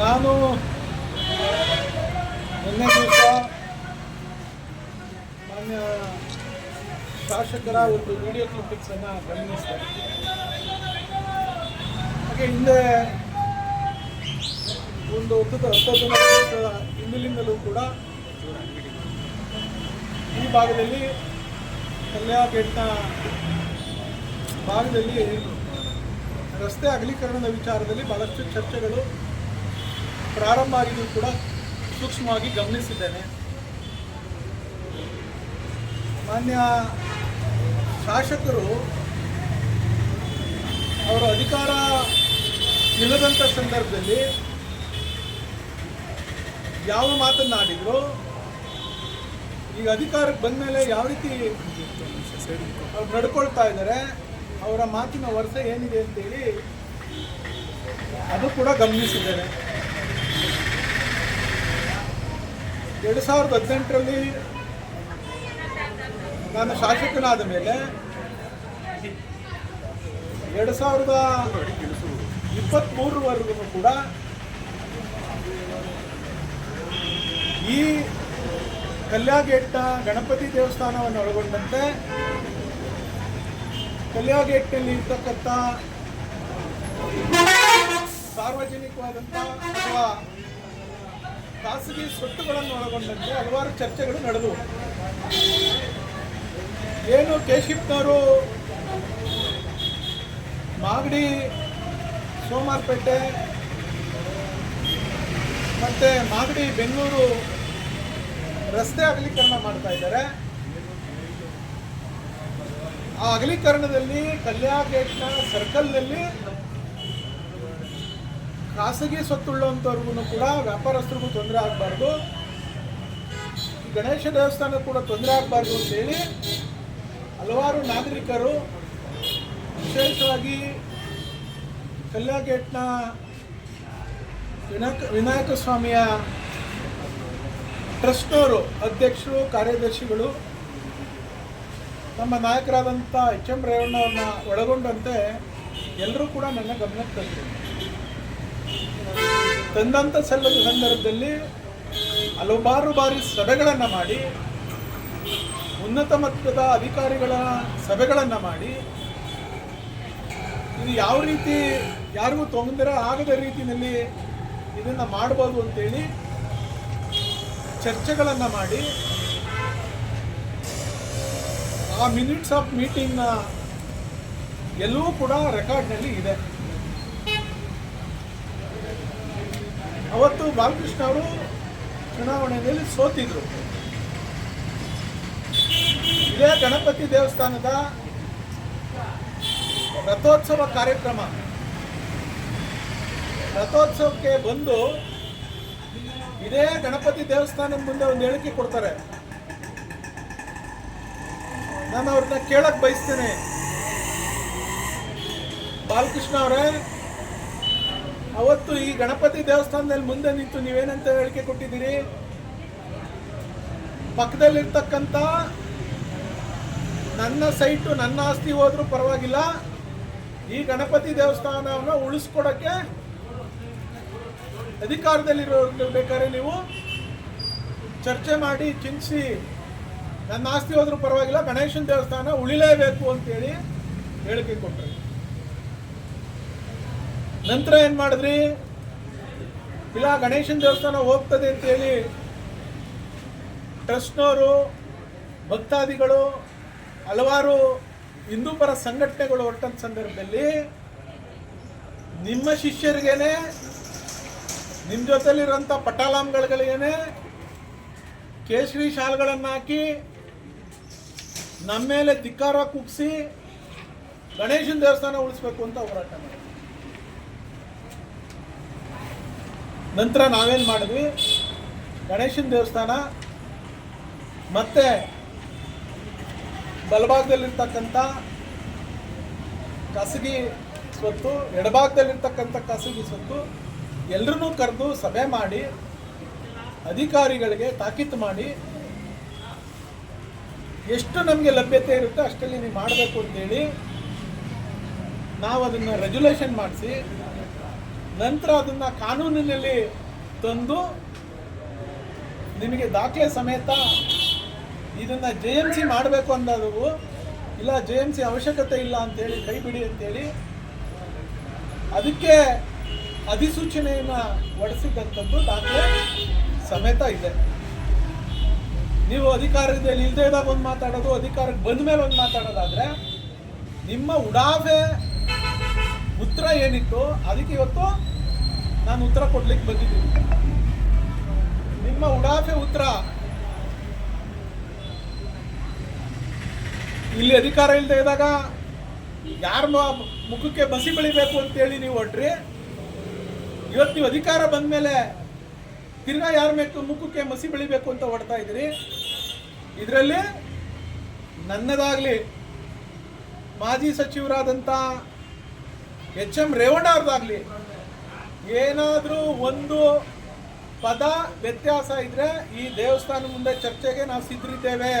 ನಾನು ನಿನ್ನೆ ದಿವಸ ಮಾನ್ಯ ಶಾಸಕರ ಒಂದು ವಿಡಿಯೋ ಕ್ಲಿಪ್ಪಿಂಗ್ಸನ್ನು ಗಮನಿಸಿದೆ. ಹಾಗೆ ಹಿಂದೆ ಒಂದು ಹತ್ತು ಹತ್ತು ದಿನಗಳ ಹಿಂದಿನಿಂದಲೂ ಕೂಡ ಈ ಭಾಗದಲ್ಲಿ ಕಲ್ಯಾಣ ಗೇಟ್ನ ಭಾಗದಲ್ಲಿ ರಸ್ತೆ ಅಗಲೀಕರಣದ ವಿಚಾರದಲ್ಲಿ ಬಹಳಷ್ಟು ಚರ್ಚೆಗಳು ಪ್ರಾರಂಭ ಆಗಿದ್ದು ಕೂಡ ಸೂಕ್ಷ್ಮವಾಗಿ ಗಮನಿಸಿದ್ದೇನೆ. ಮಾನ್ಯ ಶಾಸಕರು ಅವರ ಅಧಿಕಾರ ಇಲ್ಲದಂಥ ಸಂದರ್ಭದಲ್ಲಿ ಯಾವ ಮಾತನ್ನಾಡಿದ್ರು ಈಗ ಅಧಿಕಾರಕ್ಕೆ ಬಂದ ಮೇಲೆ ಯಾವ ರೀತಿ ಅವ್ರು ನಡ್ಕೊಳ್ತಾ ಇದ್ದಾರೆ? ಅವರ ಮಾತಿನ ವರ್ಷ ಏನಿದೆ ಅಂತೇಳಿ ಅದು ಕೂಡ ಗಮನಿಸಿದ್ದೇನೆ. ಎರಡು ಸಾವಿರದ ಹದಿನೆಂಟರಲ್ಲಿ ನಾನು ಶಾಸಕನಾದ ಮೇಲೆ ಎರಡು ಸಾವಿರದ ಇಪ್ಪತ್ತ್ಮೂರವರೆಗೂ ಕೂಡ ಈ ಕಲ್ಯಾಗೇಟ್ನ ಗಣಪತಿ ದೇವಸ್ಥಾನವನ್ನು ಒಳಗೊಂಡಂತೆ ಕಲ್ಯಾಗೇಟ್ನಲ್ಲಿ ಇರ್ತಕ್ಕಂಥ ಸಾರ್ವಜನಿಕವಾದಂಥ ಅಥವಾ ಖಾಸಗಿ ಸ್ವತ್ತುಗಳನ್ನು ಒಳಗೊಂಡಂತೆ ಹಲವಾರು ಚರ್ಚೆಗಳು ನಡೆದವು. ಏನು ಕೇಶಿಪ್ನವರು ಮಾಗಡಿ, ಸೋಮಾರ್ಪೇಟೆ ಮತ್ತು ಮಾಗಡಿ, ಬೆಂಗಳೂರು ರಸ್ತೆ ಅಗಲೀಕರಣ ಮಾಡ್ತಾ ಇದ್ದಾರೆ. ಆ ಅಗಲೀಕರಣದಲ್ಲಿ ಕಲ್ಯಾಣ ಗೇಟ್ನ ಸರ್ಕಲ್ನಲ್ಲಿ ಖಾಸಗಿ ಸ್ವತ್ತುಳ್ಳಂಥವ್ರಿಗೂ ಕೂಡ ವ್ಯಾಪಾರಸ್ಥರಿಗೂ ತೊಂದರೆ ಆಗಬಾರ್ದು. ಗಣೇಶ ದೇವಸ್ಥಾನ ಕೂಡ ತೊಂದರೆ ಆಗಬಾರ್ದು ಅಂತೇಳಿ ಹಲವಾರು ನಾಗರಿಕರು ವಿಶೇಷವಾಗಿ ಕಲ್ಯಾಗೇಟ್ನ ವಿನಾಯಕ ವಿನಾಯಕ ಸ್ವಾಮಿಯ ಟ್ರಸ್ಟ್ನವರು, ಅಧ್ಯಕ್ಷರು, ಕಾರ್ಯದರ್ಶಿಗಳು ನಮ್ಮ ನಾಯಕರಾದಂಥ ಎಚ್ ಎಂ ರೇವಣ್ಣವ್ರನ್ನ ಒಳಗೊಂಡಂತೆ ಎಲ್ಲರೂ ಕೂಡ ನನ್ನ ಗಮನಕ್ಕೆ ತಂದರು ತಂದಂಥ ಸಲ್ಲದ ಸಂದರ್ಭದಲ್ಲಿ ಹಲವಾರು ಬಾರಿ ಸಭೆಗಳನ್ನು ಮಾಡಿ, ಉನ್ನತ ಮಟ್ಟದ ಅಧಿಕಾರಿಗಳ ಸಭೆಗಳನ್ನು ಮಾಡಿ, ಇದು ಯಾವ ರೀತಿ ಯಾರಿಗೂ ತೊಂದರೆ ಆಗದ ರೀತಿಯಲ್ಲಿ ಇದನ್ನು ಮಾಡ್ಬೋದು ಅಂತೇಳಿ ಚರ್ಚೆಗಳನ್ನು ಮಾಡಿ, ಆ ಮಿನಿಟ್ಸ್ ಆಫ್ ಮೀಟಿಂಗ್ನ ಎಲ್ಲವೂ ಕೂಡ ರೆಕಾರ್ಡ್ನಲ್ಲಿ ಇದೆ. ಅವತ್ತು ಬಾಲಕೃಷ್ಣ ಅವರು ಚುನಾವಣೆಯಲ್ಲಿ ಸೋತಿದ್ರು. ಇದೇ ಗಣಪತಿ ದೇವಸ್ಥಾನದ ರಥೋತ್ಸವ ಕಾರ್ಯಕ್ರಮ. ರಥೋತ್ಸವಕ್ಕೆ ಬಂದು ಇದೇ ಗಣಪತಿ ದೇವಸ್ಥಾನದ ಮುಂದೆ ಒಂದು ಹೇಳಿಕೆ ಕೊಡ್ತಾರೆ. ನಾನು ಅವ್ರನ್ನ ಕೇಳಕ್ ಬಯಸ್ತೇನೆ. ಬಾಲಕೃಷ್ಣ ಅವರೇ ಅವತ್ತು ಈ ಗಣಪತಿ ದೇವಸ್ಥಾನದಲ್ಲಿ ಮುಂದೆ ನಿಂತು ನೀವೇನಂತ ಹೇಳಿಕೆ ಕೊಟ್ಟಿದ್ದೀರಿ? ಪಕ್ಕದಲ್ಲಿರ್ತಕ್ಕಂಥ ನನ್ನ ಸೈಟು, ನನ್ನ ಆಸ್ತಿ ಹೋದ್ರೂ ಪರವಾಗಿಲ್ಲ. ಈ ಗಣಪತಿ ದೇವಸ್ಥಾನವನ್ನು ಉಳಿಸ್ಕೊಡಕ್ಕೆ ಅಧಿಕಾರದಲ್ಲಿರೋ ಬೇಕಾದ್ರೆ ನೀವು ಚರ್ಚೆ ಮಾಡಿ, ಚಿಂತಿಸಿ. ನನ್ನ ಆಸ್ತಿ ಹೋದ್ರೂ ಪರವಾಗಿಲ್ಲ, ಗಣೇಶನ ದೇವಸ್ಥಾನ ಉಳಿಲೇಬೇಕು ಅಂತೇಳಿ ಹೇಳಿಕೆ ಕೊಟ್ಟರು. ನಂತರ ಏನು ಮಾಡಿದ್ರಿ? ಇಲ್ಲ, ಗಣೇಶನ ದೇವಸ್ಥಾನ ಹೋಗ್ತದೆ ಅಂತ ಹೇಳಿ ಟ್ರಸ್ಟ್ನವರು, ಭಕ್ತಾದಿಗಳು, ಹಲವಾರು ಹಿಂದೂ ಪರ ಸಂಘಟನೆಗಳು ಹೊರಟಂತ ಸಂದರ್ಭದಲ್ಲಿ ನಿಮ್ಮ ಶಿಷ್ಯರಿಗೇನೆ ನಿಮ್ಮ ಜೊತೆಲಿರುವಂಥ ಪಟಾಲಾಮ್ಗಳಿಗೇನೆ ಕೇಸರಿ ಶಾಲ್ಗಳನ್ನು ಹಾಕಿ ನಮ್ಮ ಮೇಲೆ ಧಿಕ್ಕಾರ ಕುಗ್ಸಿ ಗಣೇಶನ ದೇವಸ್ಥಾನ ಉಳಿಸ್ಬೇಕು ಅಂತ ಹೋರಾಟ ಮಾಡಿದ್ರು. ನಂತರ ನಾವೇನು ಮಾಡಿದ್ವಿ? ಗಣೇಶನ ದೇವಸ್ಥಾನ ಮತ್ತೆ ಬಲಭಾಗದಲ್ಲಿರ್ತಕ್ಕಂಥ ಖಾಸಗಿ ಸ್ವತ್ತು, ಎಡಭಾಗದಲ್ಲಿರ್ತಕ್ಕಂಥ ಖಾಸಗಿ ಸ್ವತ್ತು ಎಲ್ಲರನ್ನೂ ಕರೆದು ಸಭೆ ಮಾಡಿ, ಅಧಿಕಾರಿಗಳಿಗೆ ತಾಕೀತು ಮಾಡಿ, ಎಷ್ಟು ನಮಗೆ ಲಭ್ಯತೆ ಇರುತ್ತೆ ಅಷ್ಟಲ್ಲಿ ನೀವು ಮಾಡಬೇಕು ಅಂತೇಳಿ ನಾವು ಅದನ್ನು ರೆಗ್ಯುಲೇಷನ್ ಮಾಡಿಸಿ ನಂತರ ಅದನ್ನ ಕಾನೂನಿನಲ್ಲಿ ತಂದು ನಿಮಗೆ ದಾಖಲೆ ಸಮೇತ ಇದನ್ನ ಜೆ ಎಂ ಸಿ ಮಾಡಬೇಕು ಅಂದವು ಇಲ್ಲ ಜೆ ಎಂ ಸಿ ಅವಶ್ಯಕತೆ ಇಲ್ಲ ಅಂತೇಳಿ, ಕೈ ಬಿಡಿ ಅಂತೇಳಿ ಅದಕ್ಕೆ ಅಧಿಸೂಚನೆಯನ್ನು ಹೊಡೆಸಿದಂಥದ್ದು ದಾಖಲೆ ಸಮೇತ ಇದೆ. ನೀವು ಅಧಿಕಾರದಲ್ಲಿ ಇಲ್ಲದೆ ಇದ್ದಾಗ ಒಂದು ಮಾತಾಡೋದು, ಅಧಿಕಾರಕ್ಕೆ ಬಂದ ಮೇಲೆ ಒಂದು ಮಾತಾಡೋದಾದರೆ, ನಿಮ್ಮ ಉಡಾಫೆ ಉತ್ತರ ಏನಿತ್ತು? ಅದಕ್ಕೆ ಇವತ್ತು ನಾನು ಉತ್ತರ ಕೊಡ್ಲಿಕ್ಕೆ ಬಂದಿದ್ದೀನಿ. ನಿಮ್ಮ ಉಡಾಫೆ ಉತ್ತರ. ಇಲ್ಲಿ ಅಧಿಕಾರ ಇಲ್ಲದೆ ಇದ್ದಾಗ ಯಾರ ಮುಖಕ್ಕೆ ಬಸಿ ಬೆಳಿಬೇಕು ಅಂತೇಳಿ ನೀವು ಹೊಟ್ರಿ. ಇವತ್ತು ನೀವು ಅಧಿಕಾರ ಬಂದ ಮೇಲೆ ತಿರ್ಗಾ ಯಾರ ಮೇಲೆ ಮುಖಕ್ಕೆ ಮಸಿ ಬೆಳಿಬೇಕು ಅಂತ ಹೊಡ್ತಾ ಇದ್ದೀರಿ. ಇದರಲ್ಲಿ ನನ್ನದಾಗಲಿ ಮಾಜಿ ಸಚಿವರಾದಂಥ ಎಚ್ ಎಂ ರೇವಣ್ಣವ್ರದ್ದಾಗಲಿ. ಏನಾದರೂ ಒಂದು ಪದ ವ್ಯತ್ಯಾಸ ಇದ್ರೆ ಈ ದೇವಸ್ಥಾನ ಮುಂದೆ ಚರ್ಚೆಗೆ ನಾವು ಸಿದ್ಧರಿದ್ದೇವೆ.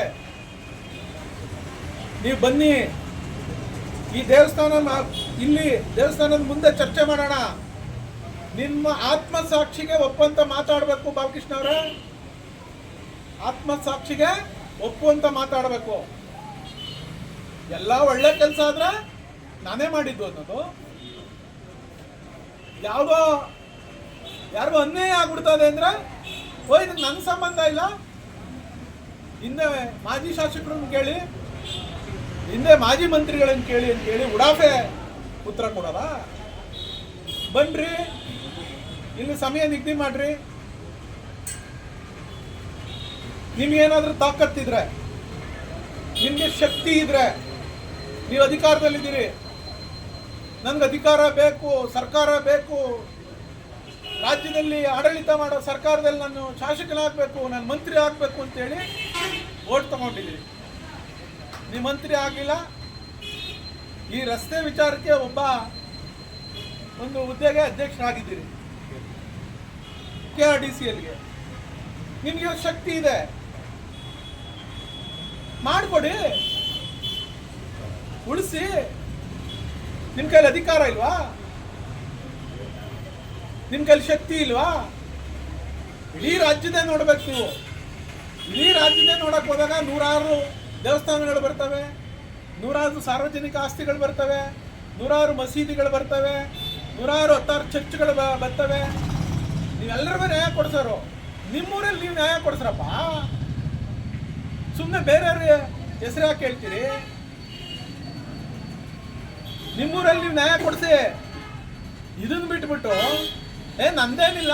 ನೀವು ಬನ್ನಿ. ಈ ದೇವಸ್ಥಾನ ಇಲ್ಲಿ ದೇವಸ್ಥಾನದ ಮುಂದೆ ಚರ್ಚೆ ಮಾಡೋಣ. ನಿಮ್ಮ ಆತ್ಮಸಾಕ್ಷಿಗೆ ಒಪ್ಪಂತ ಮಾತಾಡಬೇಕು ಬಾಲಕೃಷ್ಣ ಅವರೇ. ಆತ್ಮಸಾಕ್ಷಿಗೆ ಒಪ್ಪುವಂತ ಮಾತಾಡಬೇಕು. ಎಲ್ಲ ಒಳ್ಳೆ ಕೆಲಸ ಆದ್ರೆ ನಾನೇ ಮಾಡಿದ್ದು ಅನ್ನೋದು. ಯಾವುದೋ ಯಾರಿಗೂ ಅನ್ಯಾಯ ಆಗ್ಬಿಡ್ತದೆ ಅಂದ್ರೆ ಓ ನನ್ನ ಸಂಬಂಧ ಇಲ್ಲ. ಹಿಂದೆ ಮಾಜಿ ಶಾಸಕರನ್ನು ಕೇಳಿ, ಹಿಂದೆ ಮಾಜಿ ಮಂತ್ರಿಗಳನ್ನು ಕೇಳಿ ಅಂತ ಕೇಳಿ ಉಡಾಫೆ ಉತ್ತರ ಕೊಡಲ್ಲ. ಬನ್ರಿ, ಇಲ್ಲಿ ಸಮಯ ನಿಗದಿ ಮಾಡ್ರಿ. ನಿಮ್ಗೇನಾದ್ರೂ ತಾಕತ್ತಿದ್ರೆ, ನಿಮ್ಗೆ ಶಕ್ತಿ ಇದ್ರೆ, ನೀವು ಅಧಿಕಾರದಲ್ಲಿದ್ದೀರಿ. ನನ್ಗೆ ಅಧಿಕಾರ ಬೇಕು, ಸರ್ಕಾರ ಬೇಕು, ರಾಜ್ಯದಲ್ಲಿ ಆಡಳಿತ ಮಾಡೋ ಸರ್ಕಾರದಲ್ಲಿ ನಾನು ಶಾಸಕನಾಗಬೇಕು, ನಾನು ಮಂತ್ರಿ ಆಗಬೇಕು ಅಂತೇಳಿ ಓಟ್ ತಗೊಂಡಿದ್ದೀನಿ. ನೀ ಮಂತ್ರಿ ಆಗಿಲ್ಲ. ಈ ರಸ್ತೆ ವಿಚಾರಕ್ಕೆ ಒಬ್ಬ ಒಂದು ಹುದ್ದೆಗೆ ಅಧ್ಯಕ್ಷರಾಗಿದ್ದೀರಿ. ಕೆ ಆರ್ ಡಿ ಸಿ ಎಲ್ಗೆ. ನಿಮಗೆ ಶಕ್ತಿ ಇದೆ. ಮಾಡಿಕೊಡಿ. ಉಳಿಸಿ. ನಿಮ್ಮ ಕೈಲಿ ಅಧಿಕಾರ ಇಲ್ವಾ? ನಿಮ್ಮ ಕೈಲಿ ಶಕ್ತಿ ಇಲ್ವಾ? ಇಡೀ ರಾಜ್ಯದೇ ನೋಡ್ಬೇಕು ನೀವು. ಇಡೀ ರಾಜ್ಯದೇ ನೋಡಕ್ ಹೋದಾಗ ನೂರಾರು ದೇವಸ್ಥಾನಗಳು ಬರ್ತವೆ, ನೂರಾರು ಸಾರ್ವಜನಿಕ ಆಸ್ತಿಗಳು ಬರ್ತವೆ, ನೂರಾರು ಮಸೀದಿಗಳು ಬರ್ತವೆ, ನೂರಾರು ಹತ್ತಾರು ಚರ್ಚ್ಗಳು ಬರ್ತವೆ. ನೀವೆಲ್ಲರಿಗೂ ನ್ಯಾಯ ಕೊಡ್ಸೋರು. ನಿಮ್ಮೂರಲ್ಲಿ ನೀವು ನ್ಯಾಯ ಕೊಡ್ಸ್ರಪ್ಪ. ಸುಮ್ಮನೆ ಬೇರೆಯವ್ರಿಗೆ ಹೆಸರು ಯಾಕೆ ಹೇಳ್ತೀರಿ? ನಿಮ್ಮೂರಲ್ಲಿ ನೀವು ನ್ಯಾಯ ಕೊಡ್ತೀ ಇದನ್ನ ಬಿಟ್ಬಿಟ್ಟು, ಏ, ನಂದೇನಿಲ್ಲ?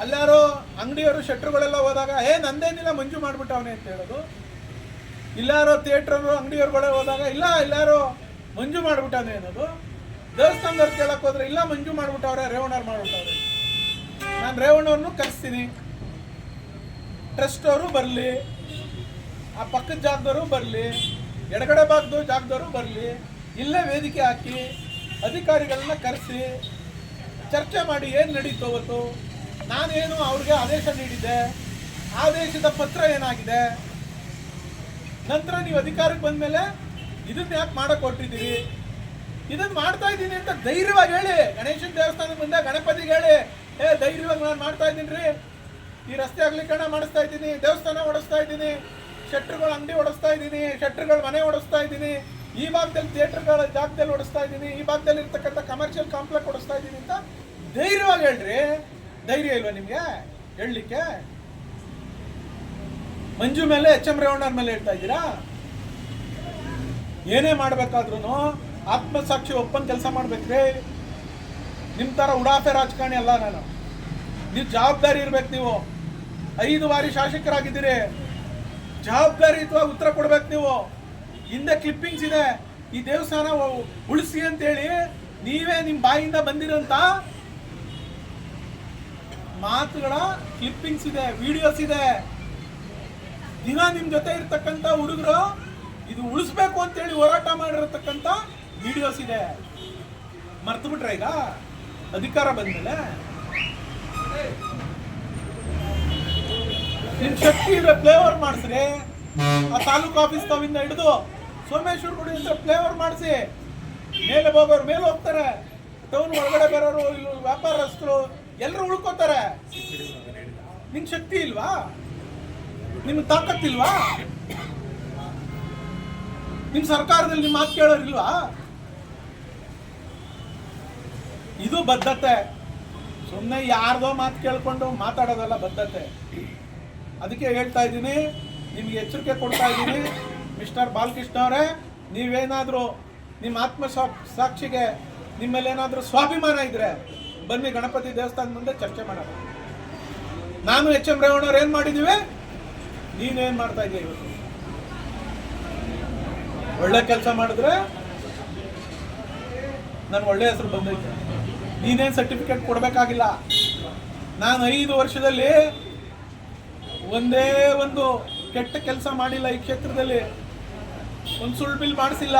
ಅಲ್ಲಾರೋ ಅಂಗಡಿಯವರು ಶೆಟ್ರುಗಳೆಲ್ಲ ಹೋದಾಗ, ಏ, ನಂದೇನಿಲ್ಲ, ಮಂಜು ಮಾಡ್ಬಿಟ್ಟವನೆ ಅಂತ ಹೇಳೋದು. ಇಲ್ಲಾರೋ ಥಿಯೇಟ್ರವರು ಅಂಗಡಿಯವ್ರುಗಳೇ ಹೋದಾಗ, ಇಲ್ಲ ಎಲ್ಲಾರೋ ಮಂಜು ಮಾಡ್ಬಿಟ್ಟವನೆ ಅನ್ನೋದು. ದೇವಸ್ಥಾನದವ್ರು ಕೇಳಕ್ ಹೋದ್ರೆ, ಇಲ್ಲ, ಮಂಜು ಮಾಡ್ಬಿಟ್ಟವ್ರೆ, ರೇವಣ್ಣವ್ರು ಮಾಡ್ಬಿಟ್ಟವ್ರೆ. ನಾನು ರೇವಣ್ಣವ್ರನ್ನು ಕರೆಸ್ತೀನಿ. ಟ್ರಸ್ಟ್ ಅವರು ಬರಲಿ. ಆ ಪಕ್ಕದ ಜಾಗದವರು ಬರಲಿ. ಎಡಗಡೆ ಭಾಗದ ಜಾಗದವರು ಬರಲಿ. ಇಲ್ಲೇ ವೇದಿಕೆ ಹಾಕಿ ಅಧಿಕಾರಿಗಳನ್ನ ಕರೆಸಿ ಚರ್ಚೆ ಮಾಡಿ ಏನು ನಡೀತು ಅವತ್ತು ನಾನೇನು ಅವ್ರಿಗೆ ಆದೇಶ ನೀಡಿದ್ದೆ, ಆದೇಶದ ಪತ್ರ ಏನಾಗಿದೆ, ನಂತರ ನೀವು ಅಧಿಕಾರಕ್ಕೆ ಬಂದ್ಮೇಲೆ ಇದನ್ನ ಯಾಕೆ ಮಾಡೋಕೆ ಕೊಟ್ಟಿದ್ದೀರಿ ಇದನ್ನ ಮಾಡ್ತಾ ಇದ್ದೀನಿ ಅಂತ ಧೈರ್ಯವಾಗಿ ಹೇಳಿ, ಗಣೇಶನ ದೇವಸ್ಥಾನ ಮುಂದೆ ಗಣಪತಿಗೆ ಹೇಳಿ, ಏ, ಧೈರ್ಯವಾಗಿ ನಾನು ಮಾಡ್ತಾ ಇದ್ದೀನಿ ರೀ ಈ ರಸ್ತೆ ಅಗಲೀಕರಣ ಮಾಡಿಸ್ತಾ ಇದ್ದೀನಿ, ದೇವಸ್ಥಾನ ಓಡಿಸ್ತಾ ಇದ್ದೀನಿ, ಶೆಟ್ರುಗಳು ಅಂಗಡಿ ಓಡಿಸ್ತಾ ಇದ್ದೀನಿ, ಶೆಟ್ರುಗಳು ಮನೆ ಓಡಿಸ್ತಾ ಇದ್ದೀನಿ ಈ ಭಾಗದಲ್ಲಿ ಥಿಯೇಟರ್ಗಳ ಜಾಗದಲ್ಲಿ ಓಡಿಸ್ತಾ ಇದ್ದೀನಿ, ಈ ಭಾಗದಲ್ಲಿ ಇರ್ತಕ್ಕಂಥ ಕಮರ್ಷಿಯಲ್ ಕಾಂಪ್ಲೆಕ್ಸ್ ಓಡಿಸ್ತಾ ಇದ್ದೀನಿ ಅಂತ ಧೈರ್ಯವಾಗಿ ಹೇಳ್ರಿ. ಧೈರ್ಯ ಇಲ್ವಾ ನಿಮಗೆ? ಹೇಳಲಿಕ್ಕೆ? ಮಂಜು ಮೇಲೆ, ಎಚ್ ಎಂ ರೇವಣ್ಣವ್ರ ಮೇಲೆ ಹೇಳ್ತಾ ಇದ್ದೀರಾ? ಏನೇ ಮಾಡ್ಬೇಕಾದ್ರೂ ಆತ್ಮಸಾಕ್ಷಿ ಒಪ್ಪಂದ್ ಕೆಲಸ ಮಾಡ್ಬೇಕ್ರಿ. ನಿಮ್ಮ ತರ ಉಡಾಫೆ ರಾಜಕಾರಣಿ ಅಲ್ಲ ನಾನು. ನೀವು ಜವಾಬ್ದಾರಿ ಇರ್ಬೇಕು ನೀವು. ಐದು ಬಾರಿ ಶಾಸಕರಾಗಿದ್ದೀರಿ. ಜವಾಬ್ದಾರಿಯುತವಾಗಿ ಉತ್ತರ ಕೊಡ್ಬೇಕು ನೀವು. ಹಿಂದೆ ಕ್ಲಿಪ್ಪಿಂಗ್ಸ್ ಇದೆ. ಈ ದೇವಸ್ಥಾನ ಉಳಿಸಿ ಅಂತೇಳಿ ನೀವೇ ನಿಮ್ಮ ಬಾಯಿಂದ ಬಂದಿರಂತ ಮಾತುಗಳ ಕ್ಲಿಪ್ಪಿಂಗ್ಸ್ ಇದೆ ವಿಡಿಯೋಸ್ ಇದೆ. ದಿನ ನಿಮ್ಮ ಜೊತೆ ಇರ್ತಕ್ಕಂಥ ಹುಡುಗರು ಇದು ಉಳಿಸ್ಬೇಕು ಅಂತೇಳಿ ಹೋರಾಟ ಮಾಡಿರತಕ್ಕಂಥ ವಿಡಿಯೋಸ್ ಇದೆ. ಮರ್ತು ಬಿಟ್ರೆ ಈಗ? ಅಧಿಕಾರ ಬಂದಮೇಲೆ? ನಿಮ್ ಶಕ್ತಿ ಇದ್ರೆ ಫ್ಲೇವರ್ ಮಾಡಿಸ್ರಿ. ಆ ತಾಲೂಕು ಆಫೀಸ್ ತಾವಿಂದ ಹಿಡಿದು ಸೋಮೇಶ್ವರ ಗುಡಿ ಅಂತ ಫ್ಲೇವರ್ ಮಾಡಿಸಿ. ಮೇಲೆ ಹೋಗೋರು ಮೇಲೆ ಹೋಗ್ತಾರೆ. ಟೌನ್ ಒಳಗಡೆ ಬರೋರು, ಇಲ್ಲಿ ವ್ಯಾಪಾರಸ್ಥರು ಎಲ್ಲರೂ ಉಳ್ಕೋತಾರೆ. ನಿಮ್ ಶಕ್ತಿ ಇಲ್ವಾ? ನಿಮ್ಗೆ ತಾಕತ್ತಿಲ್ವಾ ನಿಮ್ಮ ಸರ್ಕಾರದಲ್ಲಿ ನಿಮ್ಮ ಮಾತು ಕೇಳೋರಿಲ್ವಾ? ಇದು ಬದ್ಧತೆ. ಸುಮ್ಮನೆ ಯಾರ್ದೋ ಮಾತು ಕೇಳ್ಕೊಂಡು ಮಾತಾಡೋದಲ್ಲ ಬದ್ಧತೆ. ಅದಕ್ಕೆ ಹೇಳ್ತಾ ಇದ್ದೀನಿ, ನಿಮ್ಗೆ ಎಚ್ಚರಿಕೆ ಕೊಡ್ತಾ ಇದ್ದೀನಿ. ಮಿಸ್ಟರ್ ಬಾಲಕೃಷ್ಣ ಅವರೇ, ನೀವೇನಾದರೂ ನಿಮ್ಮ ಆತ್ಮ ಸಾಕ್ಷಿಗೆ ನಿಮ್ಮಲ್ಲೇನಾದರೂ ಸ್ವಾಭಿಮಾನ ಇದ್ರೆ ಬನ್ನಿ ಗಣಪತಿ ದೇವಸ್ಥಾನದ ಮುಂದೆ ಚರ್ಚೆ ಮಾಡೋಣ. ನಾನು ಎಚ್ ಎಂ ರೇವಣ್ಣವ್ರು ಏನು ಮಾಡಿದ್ದೀವಿ ನೀನೇನು ಮಾಡ್ತಾ ಇದೀಯ ಇವತ್ತು? ಒಳ್ಳೆ ಕೆಲಸ ಮಾಡಿದ್ರೆ ನನ್ನ ಒಳ್ಳೆ ಹೆಸರು ಬಂದೈತೆ. ನೀನೇನು ಸರ್ಟಿಫಿಕೇಟ್ ಕೊಡಬೇಕಾಗಿಲ್ಲ? ನಾನು ಐದು ವರ್ಷದಲ್ಲಿ ಒಂದೇ ಒಂದು ಕೆಟ್ಟ ಕೆಲಸ ಮಾಡಿಲ್ಲ ಈ ಕ್ಷೇತ್ರದಲ್ಲಿ. ಒಂದು ಸುಳ್ಳು ಬಿಲ್ ಮಾಡಿಸಿಲ್ಲ.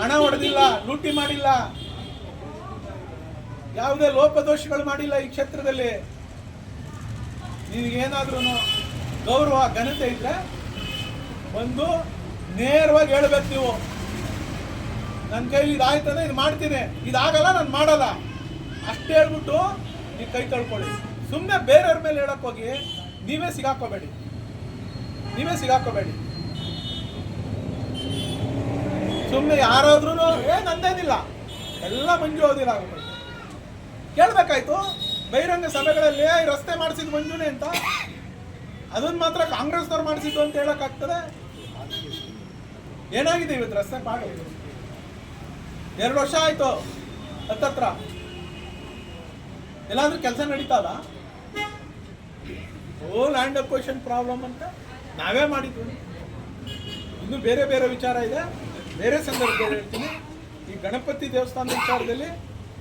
ಹಣ ಹೊಡೆದಿಲ್ಲ, ಲೂಟಿ ಮಾಡಿಲ್ಲ. ಯಾವುದೇ ಲೋಪದೋಷಗಳು ಮಾಡಿಲ್ಲ ಈ ಕ್ಷೇತ್ರದಲ್ಲಿ. ನಿನಗೇನಾದ್ರೂ ಗೌರವ, ಘನತೆ ಇದ್ರೆ ಒಂದು ನೇರವಾಗಿ ಹೇಳ್ಬೇಕು ನೀವು. ನನ್ನ ಕೈಲಿ ಇದಾಯ್ತಂದ್ರೆ ಇದು ಮಾಡ್ತೀನಿ. ಇದಾಗಲ್ಲ, ನಾನು ಮಾಡಲ್ಲ. ಅಷ್ಟೇ ಹೇಳ್ಬಿಟ್ಟು ನೀವು ಕೈ ತಳ್ಕೊಳ್ಳಿ. ಸುಮ್ಮನೆ ಬೇರೆಯವ್ರ ಮೇಲೆ ಹೇಳಕ್ ಹೋಗಿ ನೀವೇ ಸಿಗಾಕೋಬೇಡಿ. ನೀವೇ ಸಿಗಾಕೋಬೇಡಿ. ಸುಮ್ಮನೆ ಯಾರಾದ್ರೂ ಏ ನಂದೇನಿಲ್ಲ ಎಲ್ಲ ಮಂಜು ಓದಿಲ್ಲ ಕೇಳ್ಬೇಕಾಯ್ತು, ಬಹಿರಂಗ ಸಭೆಗಳಲ್ಲಿ ರಸ್ತೆ ಮಾಡಿಸಿದ್ ಮಂಜುನೆ ಅಂತ. ಅದನ್ನ ಮಾತ್ರ ಕಾಂಗ್ರೆಸ್ನವ್ರು ಮಾಡಿಸಿದ್ದು ಅಂತ ಹೇಳಕ್ಕಾಗ್ತದೆ? ಏನಾಗಿದೆ ಇವತ್ತು ರಸ್ತೆ ಪಾಡು ಎರಡು ವರ್ಷ ಆಯ್ತು ಹತ್ತತ್ರ. ಎಲ್ಲಾದ್ರೂ ಕೆಲಸ ನಡೀತದ ಓ ಲ್ಯಾಂಡ್ ಅಕ್ವೇಷನ್ ಪ್ರಾಬ್ಲಮ್ ಅಂತ? ನಾವೇ ಮಾಡಿದ್ವಿ ಇನ್ನು ಬೇರೆ ಬೇರೆ ವಿಚಾರ ಇದೆ. ಬೇರೆ ಸಂದರ್ಭದಲ್ಲಿ ಹೇಳ್ತೀನಿ. ಈ ಗಣಪತಿ ದೇವಸ್ಥಾನದ ವಿಚಾರದಲ್ಲಿ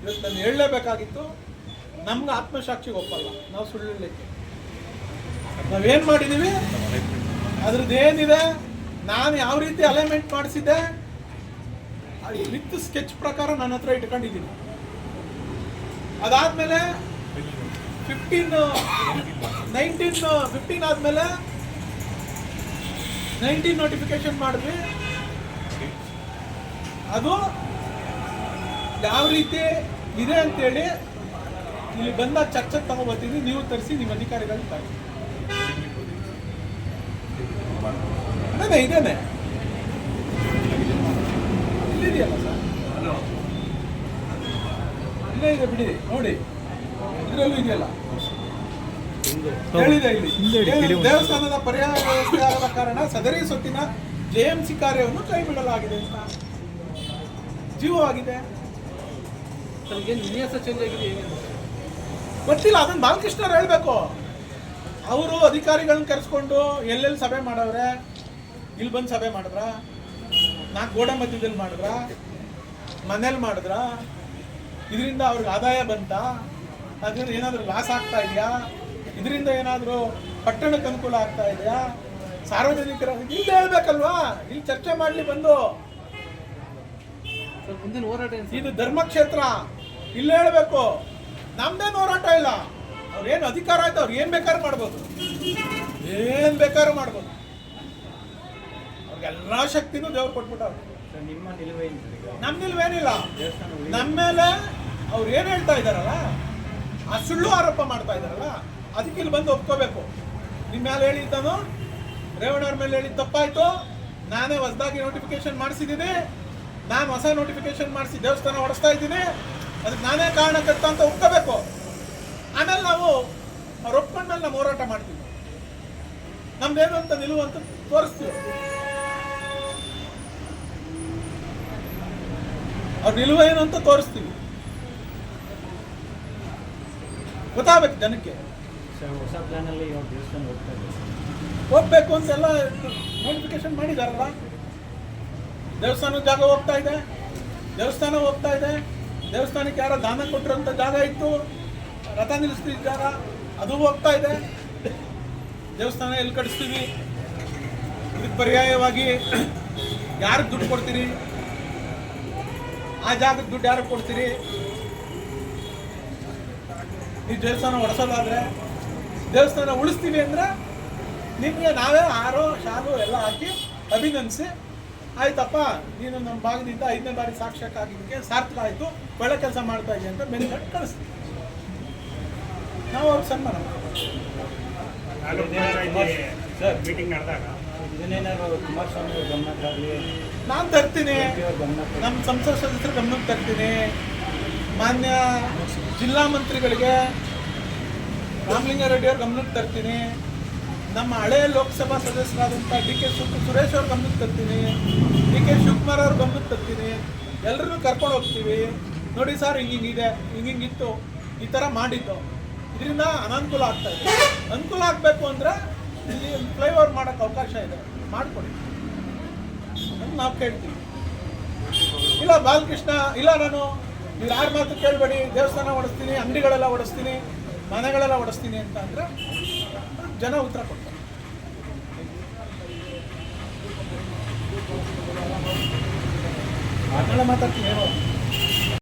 ಇವತ್ತು ನಾನು ಹೇಳಲೇಬೇಕಾಗಿತ್ತು. ನಮ್ಗೆ ಆತ್ಮಸಾಕ್ಷಿಗೆ ಒಪ್ಪಲ್ಲ. ನಾವು ಸುಳ್ಳು ಹೇಳಲಿಕ್ಕೆ. ನಾವೇನು ಮಾಡಿದ್ದೀವಿ ಅದ್ರದ್ದು ಏನಿದೆ? ನಾನು ಯಾವ ರೀತಿ ಅಲೈನ್ಮೆಂಟ್ ಮಾಡಿಸಿದ್ದೆ? ವಿತ್ ಸ್ಕೆಚ್ ಪ್ರಕಾರ ನನ್ನ ಹತ್ರ ಇಟ್ಕೊಂಡಿದ್ದೀನಿ. ಅದಾದಮೇಲೆ ಫಿಫ್ಟೀನ್ ನೈನ್ಟೀನ್ ಫಿಫ್ಟೀನ್ ಆದ್ಮೇಲೆ ನೈನ್ಟೀನ್ ನೋಟಿಫಿಕೇಶನ್ ಮಾಡಿದ್ವಿ. ಅದು ಯಾವ ರೀತಿ ಇದೆ ಅಂತೇಳಿ ಇಲ್ಲಿ ಬಂದ ಚರ್ಚೆ ತಗೊಂಡ್ಬರ್ತೀನಿ ನೀವು ತರಿಸಿ ನಿಮ್ಮ ಅಧಿಕಾರಿಗಳು ತರಿಸಿ. ಅದೇ ಇದೇನೆ. ಇಲ್ಲಿದೆಯಲ್ಲ ಸರ್? ಇಲ್ಲೇ ಇದೆ ಬಿಡಿ ನೋಡಿ. ಇದರಲ್ಲೂ ಇದೆಯಲ್ಲ. ಹೇಳಿದೆ ಇಲ್ಲಿ. ದೇವಸ್ಥಾನದ ಪರ್ಯಾಯ ವ್ಯವಸ್ಥೆ ಆಗದ ಕಾರಣ ಸದರಿ ಸೊತ್ತಿನ ಜೆಎಂಸಿ ಕಾರ್ಯವನ್ನು ಕೈ ಬಿಡಲಾಗಿದೆ ಅಂತ ಜೀವವಾಗಿದೆ ವಿನ್ಯಾಸ ಚೇಂಜ್ ಆಗಿದೆ ಗೊತ್ತಿಲ್ಲ ಅದನ್ನ ಬಾಲಕೃಷ್ಣರು ಹೇಳ್ಬೇಕು. ಅವರು ಅಧಿಕಾರಿಗಳನ್ನ ಕರೆಸ್ಕೊಂಡು ಎಲ್ಲೆಲ್ಲಿ ಸಭೆ ಮಾಡವ್ರೆ? ಇಲ್ಲಿ ಬಂದು ಸಭೆ ಮಾಡಿದ್ರ? ನಾಲ್ಕು ಗೋಡೆ ಮಧ್ಯದಲ್ಲಿ ಮಾಡಿದ್ರ? ಮನೇಲಿ ಮಾಡಿದ್ರ? ಇದರಿಂದ ಅವ್ರಿಗೆ ಆದಾಯ ಬಂತ? ಅದರಿಂದ ಏನಾದರೂ ಲಾಸ್ ಆಗ್ತಾ ಇದೆಯಾ? ಇದರಿಂದ ಏನಾದರೂ ಪಟ್ಟಣಕ್ಕೆ ಅನುಕೂಲ ಆಗ್ತಾ ಇದೆಯಾ? ಸಾರ್ವಜನಿಕರ ಇಲ್ಲಿ ಹೇಳ್ಬೇಕಲ್ವಾ? ಇಲ್ಲಿ ಚರ್ಚೆ ಮಾಡಲಿ ಬಂದು. ಮುಂದಿನ ಹೋರಾಟ ಇದು ಧರ್ಮಕ್ಷೇತ್ರ ಇಲ್ಲಿ ಹೇಳ್ಬೇಕು. ನಮ್ದೇನು ಹೋರಾಟ ಇಲ್ಲ. ಅವ್ರೇನು ಅಧಿಕಾರ ಆಯ್ತು ಅವ್ರು ಏನ್ ಬೇಕಾದ್ರೂ ಮಾಡ್ಬೋದು. ಏನ್ ಬೇಕಾದ್ರೂ ಮಾಡ್ಬೋದು. ಅವ್ರಿಗೆಲ್ಲ ಶಕ್ತಿನೂ ದೇವ್ರು ಕೊಟ್ಬಿಟ್ಟವ್ರು ನಿಮ್ಮ ನಿಲುವೇನು ಸರ್ ಈಗ? ನಮ್ ನಿಲ್ವೇನಿಲ್ಲ ನಮ್ಮ ಮೇಲೆ ಅವ್ರು ಏನ್ ಹೇಳ್ತಾ ಇದಾರಲ್ಲ? ಆ ಸುಳ್ಳು ಆರೋಪ ಮಾಡ್ತಾ ಇದಾರಲ್ಲ? ಅದಕ್ಕೆ ಇಲ್ಲಿ ಬಂದು ಒಪ್ಕೋಬೇಕು. ನಿಮ್ಮ ಮೇಲೆ ಹೇಳಿದ್ದಾನು ರೇವಣ್ಣವ್ರ ಮೇಲೆ ಹೇಳಿದ್ದು ತಪ್ಪಾಯ್ತು. ನಾನೇ ಹೊಸದಾಗಿ ನೋಟಿಫಿಕೇಶನ್ ಮಾಡಿಸಿದ್ದೀನಿ. ನಾನು ಹೊಸ ನೋಟಿಫಿಕೇಶನ್ ಮಾಡಿಸಿ ದೇವಸ್ಥಾನ ಹೊಡೆಸ್ತಾ ಇದ್ದೀನಿ. ಅದಕ್ಕೆ ನಾನೇ ಕಾರಣಕರ್ತ ಅಂತ ಒಪ್ಕೋಬೇಕು. ಆಮೇಲೆ ನಾವು ಅವ್ರು ಒಪ್ಕೊಂಡ್ಮೇಲೆ ನಾವು ಹೋರಾಟ ಮಾಡ್ತೀವಿ. ನಮ್ದೇನು ಅಂತ ನಿಲುವು ಅಂತ ತೋರಿಸ್ತೀವಿ. ಅವ್ರ ನಿಲುವು ಏನು ಅಂತ ತೋರಿಸ್ತೀವಿ. ಗೊತ್ತಾಗಬೇಕು ಜನಕ್ಕೆ. ಹೊಸ ಪ್ಲಾನಲ್ಲಿ ಇವಾಗ ದೇವಸ್ಥಾನ ಹೋಗ್ತಾ ಹೋಗ್ಬೇಕು ಅಂತೆಲ್ಲ ನೋಟಿಫಿಕೇಶನ್ ಮಾಡಿದಾರಲ್ಲ? ದೇವಸ್ಥಾನದ ಜಾಗ ಹೋಗ್ತಾ ಇದೆ. ದೇವಸ್ಥಾನ ಹೋಗ್ತಾ ಇದೆ. ದೇವಸ್ಥಾನಕ್ಕೆ ಯಾರೋ ದಾನ ಕೊಟ್ಟಿರೋಂಥ ಜಾಗ ಇತ್ತು. ರಥ ನಿಲ್ಲಿಸ್ತಿದ್ದ ಜಾಗ ಅದು ಹೋಗ್ತಾ ಇದೆ. ದೇವಸ್ಥಾನ ಎಲ್ಲಿ ಕಡಿಸ್ತೀವಿ ಇದಕ್ಕೆ ಪರ್ಯಾಯವಾಗಿ ಯಾರಿಗೆ ದುಡ್ಡು ಕೊಡ್ತೀರಿ? ಆ ಜಾಗಕ್ಕೆ ದುಡ್ಡು ಯಾರಿಗೆ ಕೊಡ್ತೀರಿ? ಈ ದೇವಸ್ಥಾನ ಹೊಡೆಸೋದಾದ್ರೆ ದೇವಸ್ಥಾನ ಉಳಿಸ್ತೀವಿ ಅಂದ್ರೆ ನಿಮಗೆ ನಾವೇ ಆರೋ ಶಾಲು ಎಲ್ಲ ಹಾಕಿ ಅಭಿನಂದಿಸಿ. ಆಯ್ತಪ್ಪ ನೀನು ನಮ್ಮ ಭಾಗದಿಂದ ಐದನೇ ಬಾರಿ ಸಾಕ್ಷಕ ಆಗಿದ್ದಕ್ಕೆ ಸಾರ್ಥಕ ಆಯಿತು ಒಳ್ಳೆ ಕೆಲಸ ಮಾಡ್ತಾ ಇದೆಯಾ ಅಂತ ಬೆನ್ನಿಗಟ್ಟು ಕಳಿಸ್ತೀವಿ ನಾವು ಅವ್ರಿಗೆ ಸನ್ಮಾನ ಮೀಟಿಂಗ್ ನಡೆದಾಗ? ನಾನು ತರ್ತೀನಿ. ನಮ್ಮ ಸಂಸದ ಸದಸ್ಯರು ಗಮನಕ್ಕೆ ತರ್ತೀನಿ. ಮಾನ್ಯ ಜಿಲ್ಲಾ ಮಂತ್ರಿಗಳಿಗೆ ರಾಮಲಿಂಗಾರೆಡ್ಡಿ ಅವ್ರ ಗಮನಕ್ಕೆ ತರ್ತೀನಿ. ನಮ್ಮ ಹಳೆ ಲೋಕಸಭಾ ಸದಸ್ಯರಾದಂಥ ಡಿ ಕೆ ಸುರೇಶ್ ಅವ್ರ ಗಮನಕ್ಕೆ ತರ್ತೀನಿ. ಡಿ ಕೆ ಶಿವಕುಮಾರ್ ಅವ್ರ ಗಮನಕ್ಕೆ ತರ್ತೀನಿ. ಎಲ್ಲರನ್ನೂ ಕರ್ಕೊಂಡು ಹೋಗ್ತೀವಿ. ನೋಡಿ ಸರ್ ಹಿಂಗಿಂಗಿದೆ ಹಿಂಗಿಂಗಿತ್ತು ಈ ಥರ ಮಾಡಿದ್ದು. ಇದರಿಂದ ಅನಾನುಕೂಲ ಆಗ್ತಾ ಇದೆ. ಅನುಕೂಲ ಆಗಬೇಕು ಅಂದರೆ ಇಲ್ಲಿ ಫ್ಲೈಓವರ್ ಮಾಡೋಕ್ಕೆ ಅವಕಾಶ ಇದೆ. ಮಾಡಿಕೊಡಿ. ಅಂತ ನಾವು ಕೇಳ್ತೀವಿ. ಇಲ್ಲ ಬಾಲಕೃಷ್ಣ, ಇಲ್ಲ ನಾನು, ನೀವು ಯಾರ ಮಾತು ಕೇಳಬೇಡಿ, ದೇವಸ್ಥಾನ ಓಡಿಸ್ತೀನಿ, ಅಂಗಡಿಗಳೆಲ್ಲ ಓಡಿಸ್ತೀನಿ. ಮನೆಗಳೆಲ್ಲ ಒಡಿಸ್ತೀನಿ ಅಂತ ಅಂದರೆ ಜನ ಉತ್ತರ ಕೊಡ್ತಾರೆ. ಮಾತಾಡ್ತೀನಿ ಏನೋ